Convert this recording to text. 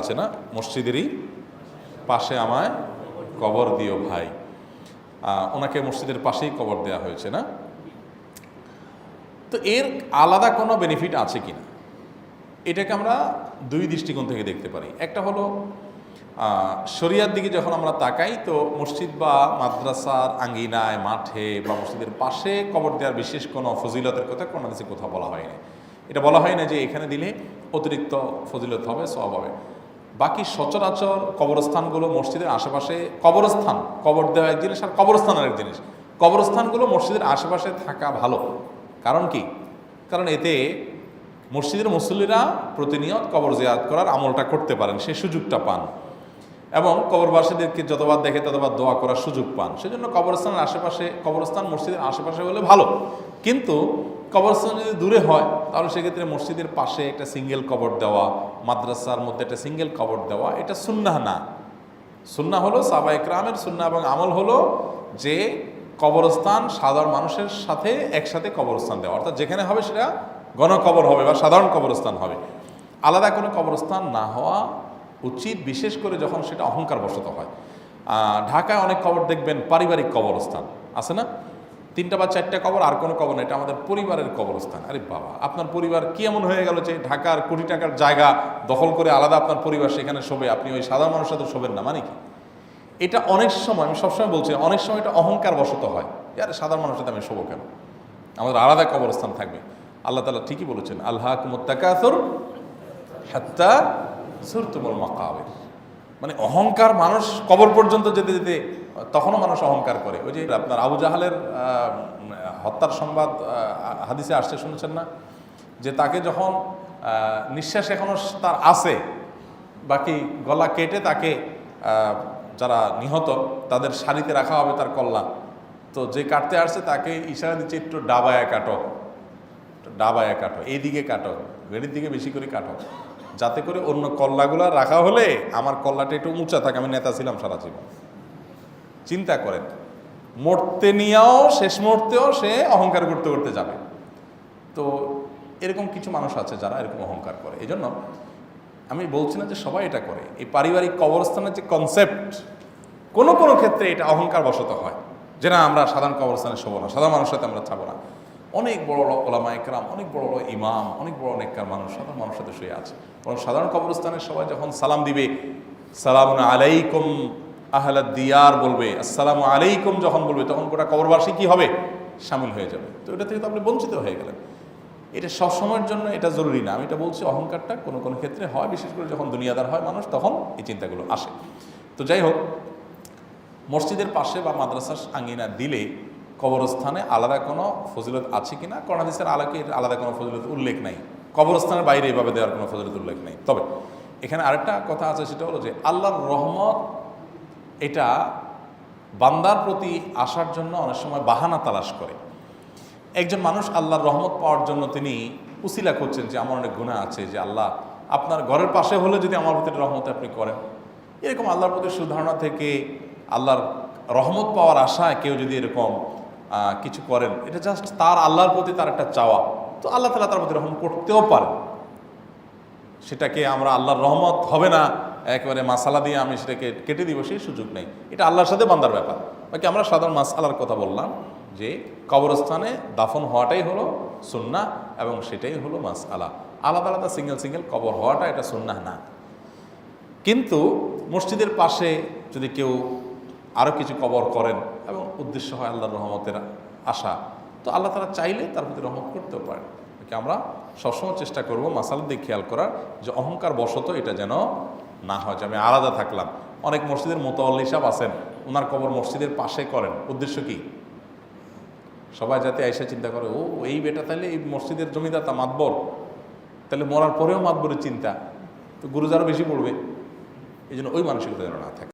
আছে না? মসজিদেরই পাশে আমায় কবর দিও ভাই। ওনাকে মসজিদের পাশেই কবর দেওয়া হয়েছে না? তো এর আলাদা কোনো বেনিফিট আছে কি না এটাকে আমরা দুই দৃষ্টিকোণ থেকে দেখতে পারি। একটা হলো শরিয়ার দিকে যখন আমরা তাকাই, তো মসজিদ বা মাদ্রাসার আঙ্গিনায়, মাঠে বা মসজিদের পাশে কবর দেওয়ার বিশেষ কোনো ফজিলতের কথা কোনো দেশে কোথাও বলা হয়নি। এটা বলা হয় না যে এখানে দিলে অতিরিক্ত ফজিলত হবে সব হবে। বাকি সচরাচর কবরস্থানগুলো মসজিদের আশেপাশে কবরস্থান, কবর দেওয়া এক জিনিস আর কবরস্থান আর এক জিনিস। কবরস্থানগুলো মসজিদের আশেপাশে থাকা ভালো। কারণ কি? কারণ এতে মসজিদের মুসল্লিরা প্রতিনিয়ত কবর জিয়াত করার আমলটা করতে পারেন, সেই সুযোগটা পান। এবং কবরবাসীদেরকে যতবার দেখে ততবার দোয়া করার সুযোগ পান। সেজন্য কবরস্থানের আশেপাশে, কবরস্থান মসজিদের আশেপাশে হলে ভালো। কিন্তু কবরস্থান যদি দূরে হয়, তাহলে সেক্ষেত্রে মসজিদের পাশে একটা সিঙ্গেল কবর দেওয়া, মাদ্রাসার মধ্যে একটা সিঙ্গেল কবর দেওয়া, এটা সুন্না না। সুন্না হলো সাবা একরামের সুন্না এবং আমল হলো যে কবরস্থান সাধারণ মানুষের সাথে একসাথে কবরস্থান দেওয়া। অর্থাৎ যেখানে হবে সেটা গণকবর হবে বা সাধারণ কবরস্থান হবে। আলাদা কোনো কবরস্থান না হওয়া উচিত, বিশেষ করে যখন সেটা অহংকার বশত হয় ঢাকায় অনেক কবর দেখবেন, পারিবারিক কবরস্থান, আছে না? তিনটা বা চারটা কবর, আর কোনো কবর না, এটা আমাদের পরিবারের কবরস্থান। আরে বাবা, আপনার পরিবার কি এমন হয়ে গেল যে ঢাকার কোটি টাকার জায়গা দখল করে আলাদা আপনার পরিবার সেখানে শোবে? আপনি ওই সাধারণ মানুষের সাথে শোবেন না মানে কি? এটা অনেক সময়, আমি সবসময় বলছি, অনেক সময় এটা অহংকার বশত হয়। আরে সাধারণ মানুষের সাথে আমি শোবো কেন? আমাদের আলাদা কবরস্থান থাকবে। আল্লাহ তালা ঠিকই বলেছেন আল্লাহ কুমত্তাকাসর হাত্তা সুরতুমুল মাকাবের। মানে অহংকার মানুষ কবর পর্যন্ত যেতে যেতে তখনও মানুষ অহংকার করে। ওই যে আপনার আবু জাহালের হত্যার সংবাদ হাদিসে আসছে, শুনেছেন না? যে তাকে যখন নিঃশ্বাস এখনও তার আছে, বাকি গলা কেটে তাকে যারা নিহত, তাদের শাড়িতে রাখা হবে তার কল্যাণ তো যে কাটতে আসছে তাকে ইশারা দিচ্ছে একটু ডাবায় কাটো। ডাবায় কাটো, এইদিকে কাটো গেড়ির দিকে বেশি করে কাটো। যাতে করে অন্য কল্লাগুলা রাখা হলে আমার কল্লাটা একটু উঁচা থাকে, আমি নেতা ছিলাম সারা জীবন। চিন্তা করেন। মরতে নিয়েও, শেষ মুহূর্তেও সে অহংকার করতে করতে যাবে। তো এরকম কিছু মানুষ আছে যারা এরকম অহংকার করে। এই জন্য আমি বলছি না যে সবাই এটা করে। এই পারিবারিক কবরস্থানের যে কনসেপ্ট কোনো কোনো ক্ষেত্রে এটা অহংকার বশত হয়। যে না, আমরা সাধারণ কবরস্থানে শোবো না, সাধারণ মানুষের সাথে আমরা থাকব না। অনেক বড় বড় ওলামা একরাম অনেক বড় বড় ইমাম, অনেক বড় নেককার মানুষ, সাধারণ মানুষের সাথে শুয়ে আছে। বরং সাধারণ কবরস্থানের সবাই যখন সালাম দিবে সালাম আলাইকুম আহলাদ দিয়ার বলবে, আসসালামু আলাইকুম যখন বলবে, তখন গোটা কবরবাসী কি হবে? সামিল হয়ে যাবে। তো এটা থেকে তো আপনি বঞ্চিত হয়ে গেলেন। এটা সব সময়ের জন্য এটা জরুরি না। আমি এটা বলছি, অহংকারটা কোনো কোনো ক্ষেত্রে হয়, বিশেষ করে যখন দুনিয়াদার হয় মানুষ, তখন এই চিন্তাগুলো আসে। তো যাই হোক, মসজিদের পাশে বা মাদ্রাসার আঙ্গিনা দিলে কবরস্থানে আলাদা কোনো ফজিলত আছে কিনা? করোনাদিসের আলোকে এর আলাদা কোনো ফজিলত উল্লেখ নাই। কবরস্থানের বাইরে এভাবে দেওয়ার কোনো ফজিলত উল্লেখ নেই। তবে এখানে আরেকটা কথা আছে, সেটা হলো যে আল্লাহর রহমত এটা বান্দার প্রতি আসার জন্য অনেক সময় বাহানা তালাশ করে। একজন মানুষ আল্লাহর রহমত পাওয়ার জন্য তিনি উসিলা করছেন যে আমার অনেক গুণা আছে, যে আল্লাহ আপনার ঘরের পাশে হলে যদি আমার প্রতি রহমত আপনি করেন। এরকম আল্লাহর প্রতি সুধারণা থেকে আল্লাহর রহমত পাওয়ার আশায় কেউ যদি এরকম কিছু করেন, এটা জাস্ট তার আল্লাহর প্রতি তার একটা চাওয়া। তো আল্লাহ তালা তার প্রতি রহম করতেও পারেন। সেটাকে আমরা আল্লাহর রহমত হবে না। একেবারে মাসালা দিয়ে আমি সেটাকে কেটে দিব, সেই সুযোগ নেই। এটা আল্লাহর সাথে বান্দার ব্যাপার। বাকি আমরা সাধারণ মাসালার কথা বললাম যে কবরস্থানে দাফন হওয়াটাই হলো সুন্না এবং সেটাই হলো মাস আলা আলাদা আলাদা সিঙ্গেল সিঙ্গেল কবর হওয়াটা এটা সুন্না না। কিন্তু মসজিদের পাশে যদি কেউ আরও কিছু কবর করেন এবং উদ্দেশ্য হয় আল্লাহর রহমতের আশা, তো আল্লাহ তারা চাইলে তার প্রতি রহমত করতেও পারেন। আমরা সবসময় চেষ্টা করব মাসালার দিকে খেয়াল করার যে অহংকার বশত এটা যেন না হয় যে আমি আলাদা থাকলাম। অনেক মসজিদের মোতাল্লি সাহেব আছেন ওনার কবর মসজিদের পাশে করেন। উদ্দেশ্য কি? সবাই যাতে আইসা চিন্তা করে, ও, এই বেটা তাহলে এই মসজিদের জমিদার জমিদাতা মাতবর। তাহলে মরার পরেও মাতবরের চিন্তা। তো গুরুজারও বেশি পড়বে। এই জন্য ওই মানসিকতা যেন না থাকে।